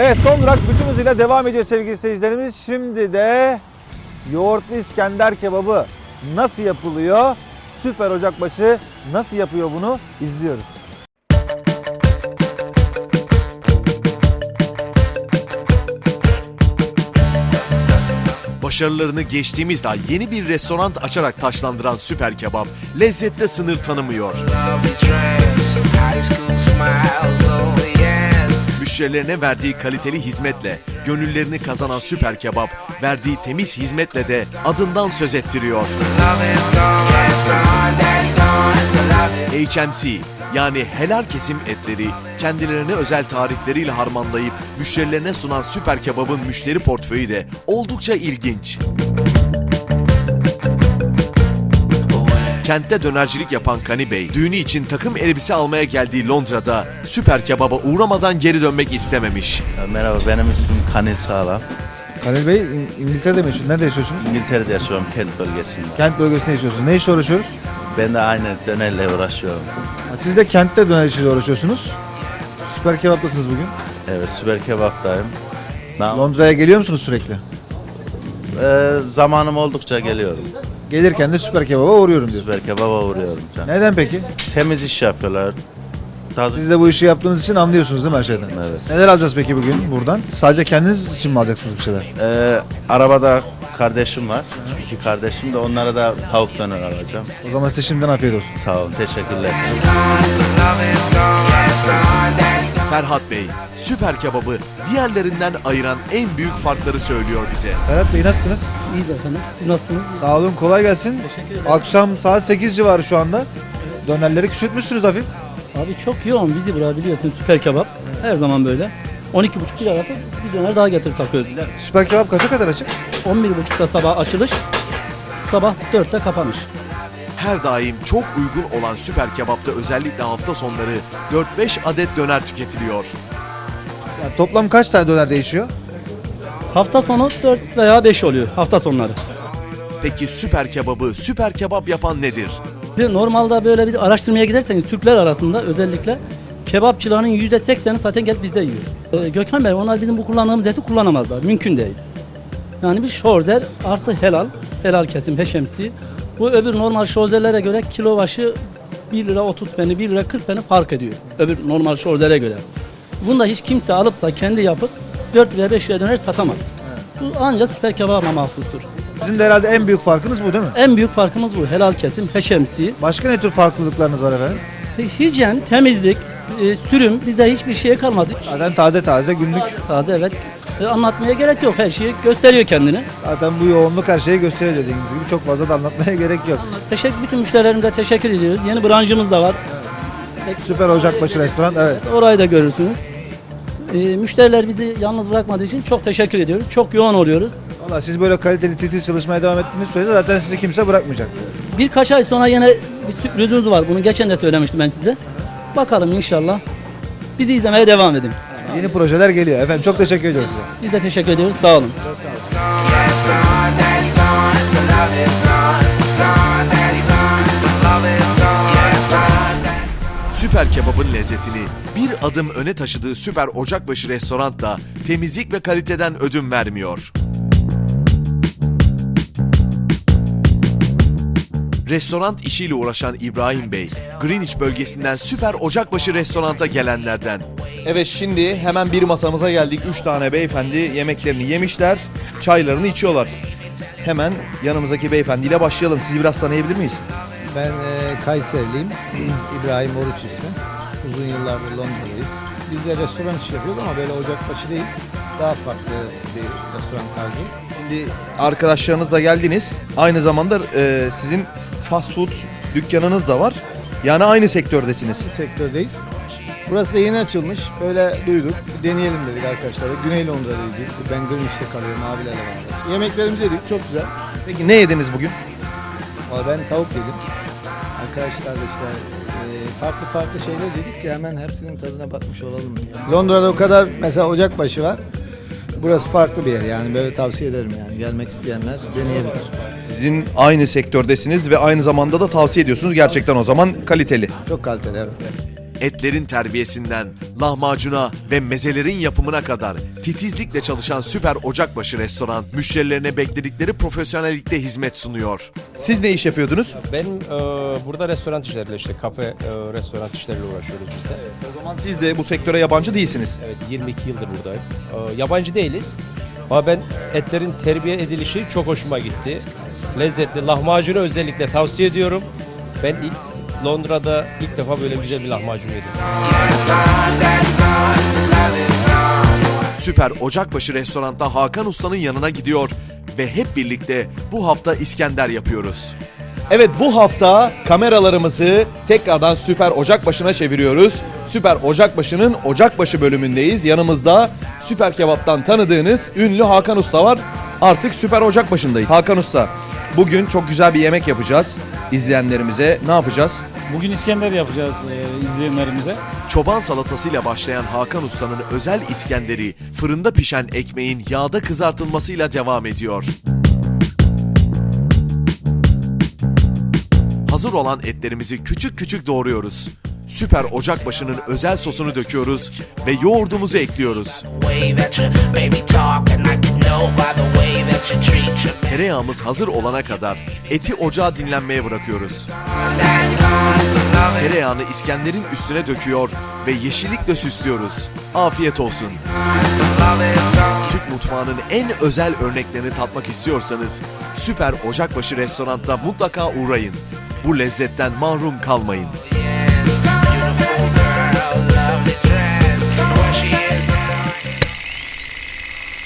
Evet son durak bütün hızıyla devam ediyor sevgili seyircilerimiz. Şimdi de yoğurtlu İskender kebabı nasıl yapılıyor? Süper Ocakbaşı nasıl yapıyor bunu izliyoruz. Başarılarını geçtiğimiz ay yeni bir restoran açarak taşlandıran Süper Kebap lezzette sınır tanımıyor. Müşterilerine verdiği kaliteli hizmetle gönüllerini kazanan Süper Kebap verdiği temiz hizmetle de adından söz ettiriyor. HMC yani helal kesim etleri kendilerine özel tarifleriyle harmanlayıp müşterilerine sunan Süper Kebap'ın müşteri portföyü de oldukça ilginç. Kentte dönercilik yapan Kani Bey, düğünü için takım elbise almaya geldiği Londra'da Süper Kebap'a uğramadan geri dönmek istememiş. Merhaba benim ismim Kanil Sağlam. Halil Bey İng- İngiltere'de mi yaşıyorsunuz? Nerede yaşıyorsunuz? İngiltere'de yaşıyorum Kent bölgesinde. Kent bölgesinde yaşıyorsunuz. Ne işle uğraşıyoruz? Ben de aynı dönerle uğraşıyorum. Ha, Siz de kentte döner işiyle uğraşıyorsunuz. Süper kebaptasınız bugün. Evet süper kebaptayım. Nam- Londra'ya geliyor musunuz sürekli? Ee, zamanım oldukça geliyorum. Gelirken de süper kebaba uğruyorum diyor. Süper kebaba uğruyorum. Can. Neden peki? Temiz iş yapıyorlar. Tadı Siz de bu işi yaptığınız için anlıyorsunuz değil mi her şeyden? Evet. Neler alacağız peki bugün buradan? Sadece kendiniz için mi alacaksınız bir şeyler? Ee, arabada kardeşim var. İki kardeşim de onlara da tavuk döner alacağım. O zaman size şimdiden afiyet olsun. Sağ olun teşekkürler. Ferhat Bey, Süper Kebap'ı diğerlerinden ayıran en büyük farkları söylüyor bize. Ferhat Bey nasılsınız? İyiyiz efendim. Siz nasılsınız? Sağ olun kolay gelsin. Teşekkür ederim. Akşam saat 8 civarı şu anda. Dönerleri küçültmüşsünüz hafif. Abi çok yoğun bizi buraya biliyorsun süper kebap. Her zaman böyle. 12.30 bir arada bir döner daha getirip takıyoruz. Süper kebap kaça kadar açık? 11.30'da sabah açılış. Sabah 4'te kapanış. Her daim çok uygun olan Süper Kebap'ta özellikle hafta sonları 4-5 adet döner tüketiliyor. Yani toplam kaç tane döner değişiyor? Hafta sonu 4 veya 5 oluyor hafta sonları. Peki Süper Kebap'ı Süper Kebap yapan nedir? Bir normalde böyle bir araştırmaya giderseniz Türkler arasında özellikle kebapçıların %80'i zaten gelip bizde yiyor. Ee, Gökhan Bey onlar bizim bu kullandığımız eti kullanamazlar. Mümkün değil. Yani bir şorzer artı helal, helal kesim HMC. Bu öbür normal şorzerlere göre kilo başı 1 lira 30 peni, 1 lira 40 peni fark ediyor. Öbür normal şorzere göre. Bunda hiç kimse alıp da kendi yapıp 4 liraya 5 liraya döner satamaz. Bu ancak süper kebaba mahsustur. Sizin de herhalde en büyük farkınız bu değil mi? En büyük farkımız bu. Helal kesim, HMC. Başka ne tür farklılıklarınız var efendim? Hijyen, temizlik, e, sürüm bizde hiçbir şeye kalmadı. Zaten taze taze günlük. Taze evet. E, anlatmaya gerek yok. Her şeyi gösteriyor kendini. Zaten bu yoğunluk her şeyi gösteriyor dediğiniz gibi. Çok fazla da anlatmaya gerek yok. Teşekkür bütün müşterilerimize teşekkür ediyoruz. Yeni branşımız da var. Süper Ocakbaşı Restoran evet. Orayı da görürsünüz. E, müşteriler bizi yalnız bırakmadığı için çok teşekkür ediyoruz. Çok yoğun oluyoruz. Valla siz böyle kaliteli titiz çalışmaya devam ettiğiniz sürece zaten sizi kimse bırakmayacak. Birkaç ay sonra yine bir sürprizimiz var. Bunu geçen de söylemiştim ben size. Bakalım inşallah. Bizi izlemeye devam edin. Yeni projeler geliyor. Efendim çok teşekkür ediyoruz size. Biz de teşekkür ediyoruz. Sağ olun. Süper Kebap'ın lezzetini bir adım öne taşıdığı Süper Ocakbaşı Restoran da temizlik ve kaliteden ödün vermiyor. Restoran işiyle uğraşan İbrahim Bey, Greenwich bölgesinden Süper Ocakbaşı Restorant'a gelenlerden. Evet şimdi hemen bir masamıza geldik. Üç tane beyefendi yemeklerini yemişler, çaylarını içiyorlar. Hemen yanımızdaki beyefendiyle başlayalım. Sizi biraz tanıyabilir miyiz? Ben e, Kayserliyim. İbrahim Oruç ismi. Uzun yıllardır Londra'dayız. Biz de restoran işi yapıyoruz ama böyle ocakbaşı değil. Daha farklı bir restoran tarzı. Şimdi arkadaşlarınızla geldiniz. Aynı zamanda e, sizin fast food dükkanınız da var. Yani aynı sektördesiniz. Bu sektördeyiz. Burası da yeni açılmış. Böyle duyduk. Bir deneyelim dedik arkadaşlar. Güney Londra'dayız. Ben Greenwich'te kalıyorum abilerle beraber. Yemeklerimizi yedik. Çok güzel. Peki ne yediniz bugün? Valla ben tavuk yedim. Arkadaşlar da işte e, farklı farklı şeyler dedik ki hemen hepsinin tadına bakmış olalım diye. Londra'da o kadar mesela ocakbaşı var. Burası farklı bir yer yani böyle tavsiye ederim yani gelmek isteyenler deneyebilir. Sizin aynı sektördesiniz ve aynı zamanda da tavsiye ediyorsunuz. Gerçekten o zaman kaliteli. Çok kaliteli evet. Etlerin terbiyesinden, lahmacuna ve mezelerin yapımına kadar titizlikle çalışan Süper Ocakbaşı Restoran müşterilerine bekledikleri profesyonellikte hizmet sunuyor. Siz ne iş yapıyordunuz? Ben e, burada restoran işleriyle işte kafe, e, restoran işleriyle uğraşıyoruz biz de. O zaman siz de bu sektöre yabancı değilsiniz. Evet 22 yıldır buradayım. E, yabancı değiliz. Ama ben etlerin terbiye edilişi çok hoşuma gitti. Lezzetli. Lahmacunu özellikle tavsiye ediyorum. Ben ilk, Londra'da ilk defa böyle güzel bir lahmacun yedim. Süper Ocakbaşı Restorant'ta Hakan Usta'nın yanına gidiyor ve hep birlikte bu hafta İskender yapıyoruz. Evet bu hafta kameralarımızı tekrardan Süper Ocakbaşı'na çeviriyoruz. Süper Ocakbaşı'nın Ocakbaşı bölümündeyiz. Yanımızda Süper Kebap'tan tanıdığınız ünlü Hakan Usta var. Artık Süper Ocakbaşı'ndayız. Hakan Usta, bugün çok güzel bir yemek yapacağız izleyenlerimize. Ne yapacağız? Bugün İskender yapacağız e, izleyenlerimize. Çoban salatasıyla başlayan Hakan Usta'nın özel İskenderi fırında pişen ekmeğin yağda kızartılmasıyla devam ediyor. Hazır olan etlerimizi küçük küçük doğruyoruz. Süper Ocakbaşı'nın özel sosunu döküyoruz ve yoğurdumuzu ekliyoruz. Tereyağımız hazır olana kadar eti ocağa dinlenmeye bırakıyoruz. Tereyağını İskender'in üstüne döküyor ve yeşillikle süslüyoruz. Afiyet olsun. Türk mutfağının en özel örneklerini tatmak istiyorsanız Süper Ocakbaşı restoranda mutlaka uğrayın. Bu lezzetten mahrum kalmayın.